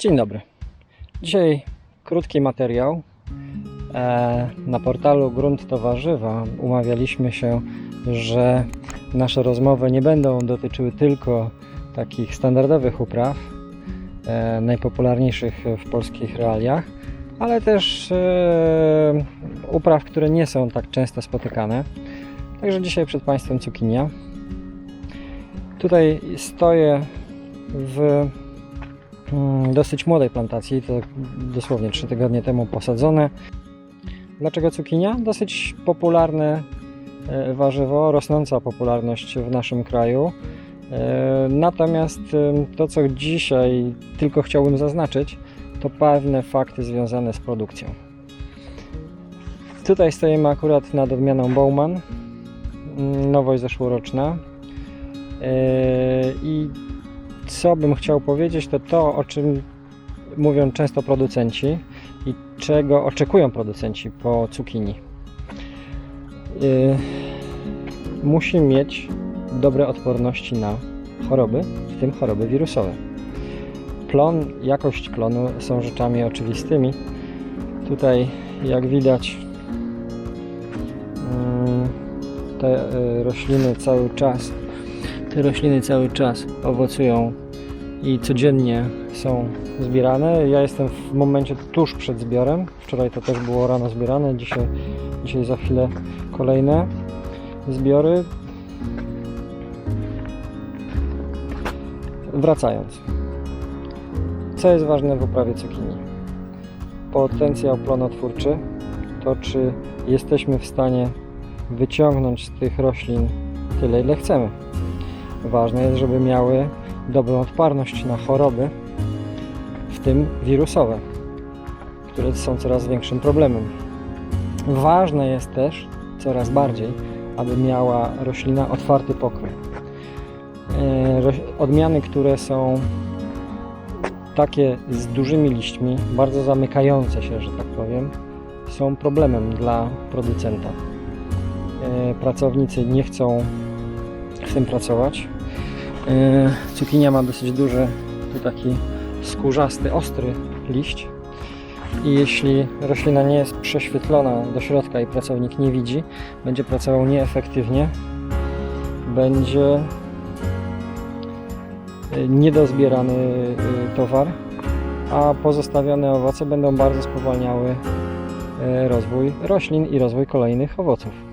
Dzień dobry. Dzisiaj krótki materiał. E, Na portalu Grunt to Warzywa umawialiśmy się, że nasze rozmowy nie będą dotyczyły tylko takich standardowych upraw, e, najpopularniejszych w polskich realiach, ale też e, upraw, które nie są tak często spotykane. Także dzisiaj przed Państwem cukinia. Tutaj stoję w dosyć młodej plantacji, to dosłownie 3 tygodnie temu posadzone. Dlaczego cukinia? Dosyć popularne e, warzywo, rosnąca popularność w naszym kraju. E, Natomiast to, co dzisiaj tylko chciałbym zaznaczyć, to pewne fakty związane z produkcją. Tutaj stoimy akurat nad odmianą Bowman, mm, nowość zeszłoroczna. E, I co bym chciał powiedzieć, to to, o czym mówią często producenci i czego oczekują producenci po cukinii. Yy, musi mieć dobre odporności na choroby, w tym choroby wirusowe. Plon, jakość plonu są rzeczami oczywistymi. Tutaj, jak widać, yy, te yy, rośliny cały czas te rośliny cały czas owocują i codziennie są zbierane. Ja jestem w momencie tuż przed zbiorem. Wczoraj to też było rano zbierane, dzisiaj, dzisiaj za chwilę kolejne zbiory. Wracając. Co jest ważne w uprawie cukinii? Potencjał plonotwórczy, to czy jesteśmy w stanie wyciągnąć z tych roślin tyle, ile chcemy. Ważne jest, żeby miały dobrą odporność na choroby, w tym wirusowe, które są coraz większym problemem. Ważne jest też coraz bardziej, aby miała roślina otwarty pokrój. E, Odmiany, które są takie z dużymi liśćmi, bardzo zamykające się, że tak powiem, są problemem dla producenta. E, Pracownicy nie chcą w tym pracować. Yy, Cukinia ma dosyć duży, tu taki skórzasty, ostry liść. I jeśli roślina nie jest prześwietlona do środka i pracownik nie widzi, będzie pracował nieefektywnie, będzie yy, niedozbierany yy, towar, a pozostawione owoce będą bardzo spowalniały rozwój roślin i rozwój kolejnych owoców.